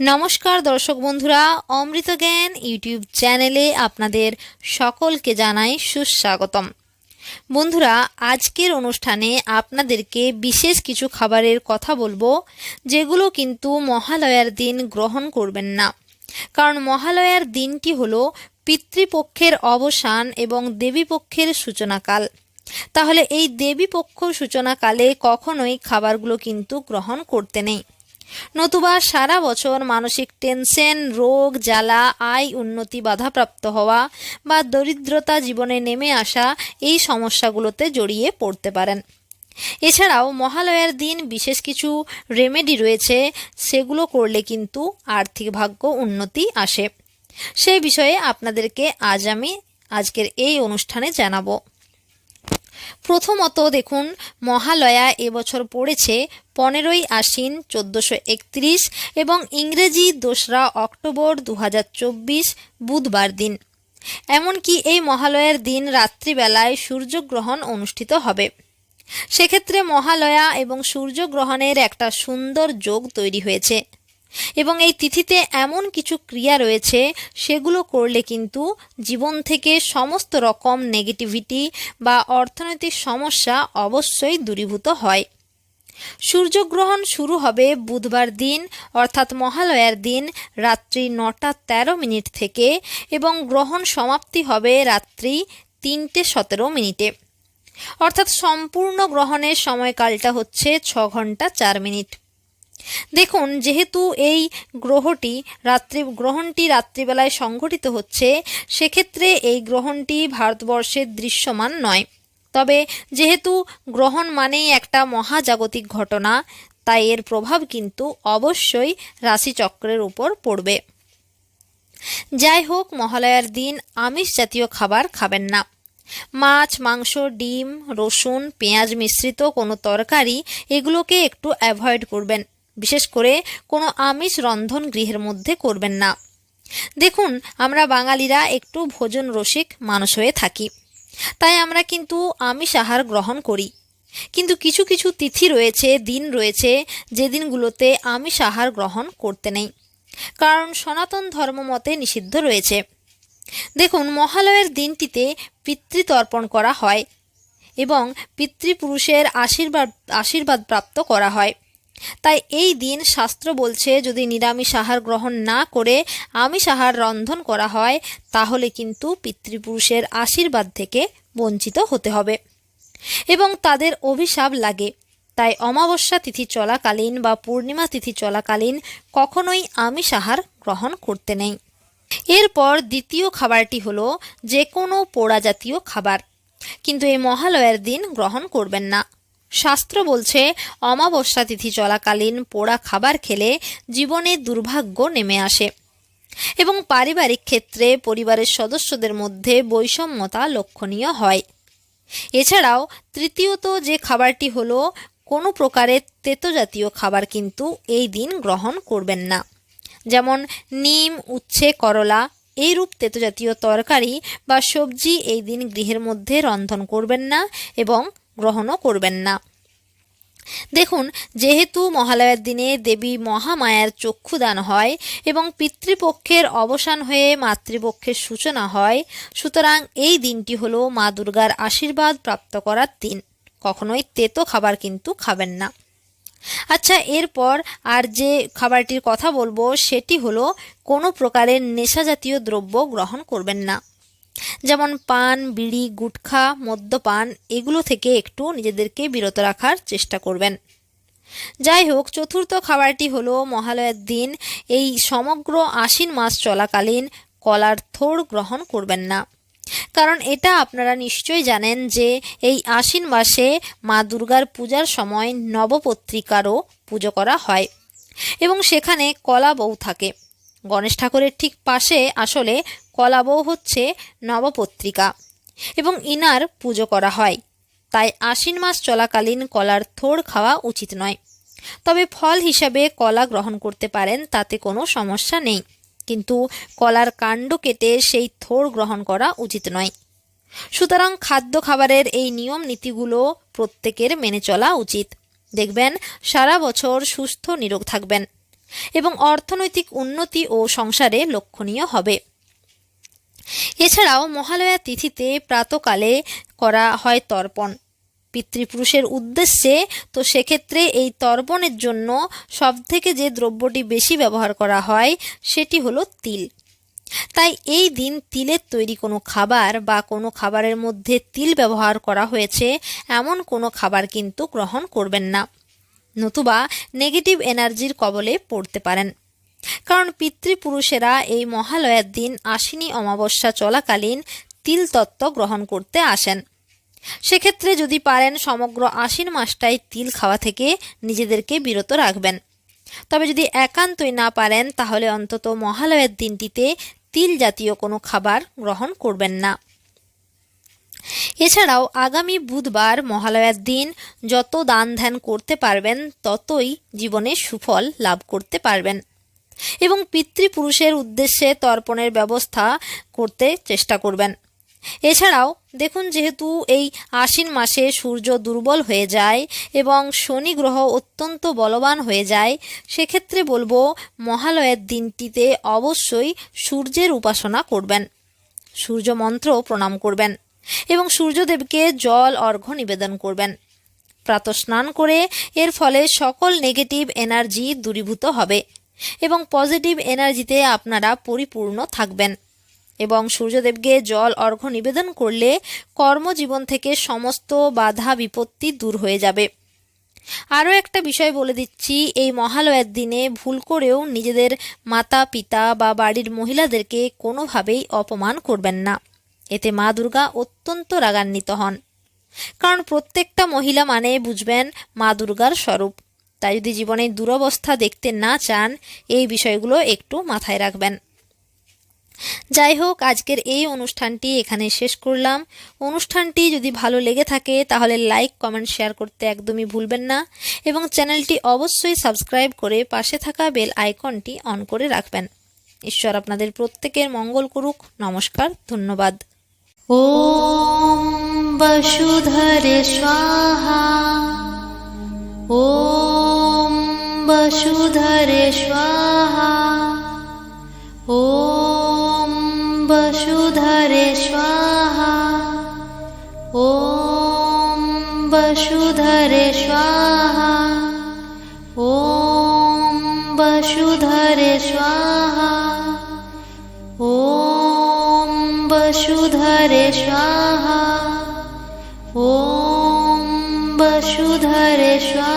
নমস্কার দর্শক বন্ধুরা, অমৃত জ্ঞান ইউটিউব চ্যানেলে আপনাদের সকলকে জানাই সুস্বাগতম। বন্ধুরা, আজকের অনুষ্ঠানে আপনাদেরকে বিশেষ কিছু খাবারের কথা বলব, যেগুলো কিন্তু মহালয়ার দিন গ্রহণ করবেন না। কারণ মহালয়ার দিনটি হলো পিতৃপক্ষের অবসান এবং দেবীপক্ষের সূচনাকাল। তাহলে এই দেবীপক্ষ সূচনাকালে কখনোই খাবারগুলো কিন্তু গ্রহণ করতে নেই। নতুবা সারা বছর মানসিক টেনশন, রোগ, জ্বালা, আয়, উন্নতি, বাধাপ্রাপ্ত হওয়া বা দরিদ্রতা জীবনে নেমে আসা এই সমস্যাগুলোতে জড়িয়ে পড়তে পারেন। এছাড়াও মহালয়ার দিন বিশেষ কিছু রেমেডি রয়েছে, সেগুলো করলে কিন্তু আর্থিক ভাগ্য উন্নতি আসে। সেই বিষয়ে আপনাদেরকে আজ আমি আজকের এই অনুষ্ঠানে জানাব। প্রথমত দেখুন, মহালয়া এবছর পড়েছে পনেরোই আশ্বিন চোদ্দোশো একত্রিশ এবং ইংরেজি দোসরা অক্টোবর দু হাজার চব্বিশ বুধবার দিন। এমনকি এই মহালয়ার দিন রাত্রিবেলায় সূর্যগ্রহণ অনুষ্ঠিত হবে। সেক্ষেত্রে মহালয়া এবং সূর্যগ্রহণের একটা সুন্দর যোগ তৈরি হয়েছে। এবং এই তিথিতে এমন কিছু ক্রিয়া রয়েছে, সেগুলো করলে কিন্তু জীবন থেকে সমস্ত রকম নেগেটিভিটি বা অর্থনৈতিক সমস্যা অবশ্যই দূরীভূত হয়। সূর্যগ্রহণ শুরু হবে বুধবার দিন, অর্থাৎ মহালয়ার দিন, রাত্রি নটা তেরো মিনিট থেকে এবং গ্রহণ সমাপ্তি হবে রাত্রি তিনটে সতেরো মিনিটে। অর্থাৎ সম্পূর্ণ গ্রহণের সময়কালটা হচ্ছে ছ ঘণ্টা চার মিনিট। দেখুন, যেহেতু এই গ্রহটি রাত্রি, গ্রহণটি রাত্রিবেলায় সংঘটিত হচ্ছে, সেক্ষেত্রে এই গ্রহণটি ভারতবর্ষের দৃশ্যমান নয়। তবে যেহেতু গ্রহণ মানেই একটা মহাজাগতিক ঘটনা, তাই এর প্রভাব কিন্তু অবশ্যই রাশিচক্রের উপর পড়বে। যাই হোক, মহালয়ার দিন আমিষ জাতীয় খাবার খাবেন না। মাছ, মাংস, ডিম, রসুন, পেঁয়াজ মিশ্রিত কোনো তরকারি এগুলোকে একটু অ্যাভয়েড করবেন। বিশেষ করে কোনো আমিষ রন্ধন গৃহের মধ্যে করবেন না। দেখুন, আমরা বাঙালিরা একটু ভোজন রসিক মানুষ হয়ে থাকি। তাই আমরা কিন্তু আমিষ আহার গ্রহণ করি। কিন্তু কিছু কিছু তিথি রয়েছে, দিন রয়েছে, যে দিনগুলোতে আমিষ আহার গ্রহণ করতে নেই। কারণ সনাতন ধর্ম মতে নিষিদ্ধ রয়েছে। দেখুন, মহালয়ের দিনটিতে পিতৃতর্পণ করা হয় এবং পিতৃপুরুষের আশীর্বাদ আশীর্বাদ প্রাপ্ত করা হয়। তাই এই দিন শাস্ত্র বলছে, যদি নিরামিষ আহার গ্রহণ না করে আমিষ আহার রন্ধন করা হয়, তাহলে কিন্তু পিতৃপুরুষের আশীর্বাদ থেকে বঞ্চিত হতে হবে। এবং তাদের অভিশাপ লাগে। তাই অমাবস্যা তিথি চলাকালীন বা পূর্ণিমা তিথি চলাকালীন কখনোই আমিষ আহার গ্রহণ করতে নেই। এরপর দ্বিতীয় খাবারটি হলো যে কোনো পোড়া জাতীয় খাবার। কিন্তু এই মহালয়ের দিন গ্রহণ করবেন না। শাস্ত্র বলছে, অমাবস্যা তিথি চলাকালীন পোড়া খাবার খেলে জীবনে দুর্ভাগ্য নেমে আসে এবং পারিবারিক ক্ষেত্রে পরিবারের সদস্যদের মধ্যে বৈষম্যতা লক্ষণীয় হয়। এছাড়াও, তৃতীয়ত যে খাবারটি হলো, কোনো প্রকারের তেতো জাতীয় খাবার কিন্তু এই দিন গ্রহণ করবেন না। যেমন, নিম, উচ্ছে, করলা, এইরূপ তেতো জাতীয় তরকারি বা সবজি এই দিন গৃহের মধ্যে রন্ধন করবেন না এবং গ্রহণও করবেন না। দেখুন, যেহেতু মহালয়ার দিনে দেবী মহামায়ার চক্ষুদান হয় এবং পিতৃপক্ষের অবসান হয়ে মাতৃপক্ষের সূচনা হয়, সুতরাং এই দিনটি হলো মা দুর্গার আশীর্বাদ প্রাপ্ত করার দিন। কখনোই তেতো খাবার কিন্তু খাবেন না। আচ্ছা এরপর আর যে খাবারটির কথা বলব, সেটি হলো কোনো প্রকারের নেশা জাতীয় দ্রব্য গ্রহণ করবেন না। যেমন পান, বিড়ি, গুটখা, মদ্যপান, এগুলো থেকে একটু নিজেদেরকে বিরত রাখার চেষ্টা করবেন। যাই হোক, চতুর্থ খাবারটি হলো মহালয়ের দিন। এই সমগ্র আশ্বিন মাস চলাকালীন কলার থোড় গ্রহণ করবেন না। কারণ এটা আপনারা নিশ্চয়ই জানেন যে এই আশ্বিন মাসে মা দুর্গার পূজার সময় নবপত্রিকারও পুজো করা হয় এবং সেখানে কলা বউ থাকে। গণেশ ঠাকুরের ঠিক পাশে আসলে কলাবউ হচ্ছে নবপত্রিকা এবং ইনার পুজো করা হয়। তাই আশ্বিন মাস চলাকালীন কলার থোড় খাওয়া উচিত নয়। তবে ফল হিসাবে কলা গ্রহণ করতে পারেন, তাতে কোনো সমস্যা নেই। কিন্তু কলার কাণ্ড কেটে সেই থোড় গ্রহণ করা উচিত নয়। সুতরাং খাদ্য খাবারের এই নিয়ম নীতিগুলো প্রত্যেকের মেনে চলা উচিত। দেখবেন, সারা বছর সুস্থ নিরোগ থাকবেন। এবং অর্থনৈতিক উন্নতি ও সংসারে লক্ষণীয় হবে। এছাড়াও মহালয়া তিথিতে প্রাতকালে করা হয় তর্পণ। পিতৃপুরুষের উদ্দেশ্যে তো সেক্ষেত্রে এই তর্পণের জন্য সবথেকে যে দ্রব্যটি বেশি ব্যবহার করা হয়, সেটি হলো তিল। তাই এই দিন তিলের তৈরি কোনো খাবার বা কোনো খাবারের মধ্যে তিল ব্যবহার করা হয়েছে, এমন কোনো খাবার কিন্তু গ্রহণ করবেন না। নতুবা নেগেটিভ এনার্জির কবলে পড়তে পারেন। কারণ পিতৃপুরুষেরা এই মহালয়ার দিন আশ্বিনী অমাবস্যা চলাকালীন তিল তত্ত্ব গ্রহণ করতে আসেন। সেক্ষেত্রে যদি পারেন সমগ্র আশ্বিন মাসটাই তিল খাওয়া থেকে নিজেদেরকে বিরত রাখবেন। তবে যদি একান্তই না পারেন, তাহলে অন্তত মহালয়ের দিনটিতে তিল জাতীয় কোনো খাবার গ্রহণ করবেন না। এছাড়াও আগামী বুধবার মহালয়ার দিন যত দান ধ্যান করতে পারবেন, ততই জীবনে সুফল লাভ করতে পারবেন। এবং পিতৃপুরুষের উদ্দেশ্যে তর্পণের ব্যবস্থা করতে চেষ্টা করবেন। এছাড়াও দেখুন, যেহেতু এই আশ্বিন মাসে সূর্য দুর্বল হয়ে যায় এবং শনি গ্রহ অত্যন্ত বলবান হয়ে যায়, সেক্ষেত্রে বলব মহালয়ের দিনটিতে অবশ্যই সূর্যের উপাসনা করবেন। সূর্য মন্ত্র প্রণাম করবেন। এবং সূর্যদেবকে জল, অর্ঘ্য নিবেদন করবেন। প্রাতঃস্নান করে এর ফলে সকল নেগেটিভ এনার্জি দূরীভূত হবে এবং পজিটিভ এনার্জিতে আপনারা পরিপূর্ণ থাকবেন। এবং সূর্যদেবকে জল, অর্ঘ্য নিবেদন করলে কর্মজীবন থেকে সমস্ত বাধা, বিপত্তি দূর হয়ে যাবে। আরও একটা বিষয় বলে দিচ্ছি, এই মহালয়ার দিনে ভুল করেও নিজেদের মাতা পিতা বা বাড়ির মহিলাদেরকে কোনোভাবেই অপমান করবেন না। এতে মা দুর্গা অত্যন্ত রাগান্বিত হন। কারণ প্রত্যেকটা মহিলা মানে বুঝবেন মা দুর্গার স্বরূপ। তাই যদি জীবনে দুরবস্থা দেখতে না চান, এই বিষয়গুলো একটু মাথায় রাখবেন। যাই হোক, আজকের এই অনুষ্ঠানটি এখানে শেষ করলাম। অনুষ্ঠানটি যদি ভালো লেগে থাকে, তাহলে লাইক, কমেন্ট, শেয়ার করতে একদমই ভুলবেন না। এবং চ্যানেলটি অবশ্যই সাবস্ক্রাইব করে পাশে থাকা বেল আইকনটি অন করে রাখবেন। ঈশ্বর আপনাদের প্রত্যেকের মঙ্গল করুক। নমস্কার, ধন্যবাদ। ॐ वसुधरे स्वाहा। ॐ वसुधरे स्वाहा। ॐ वसुधरे स्वाहा। ॐ वसुधरे स्वाहा। ॐ वसुधरे स्वाहा। ॐ वसुधरे स्वाहा। ॐ वसुधरे स्वाहा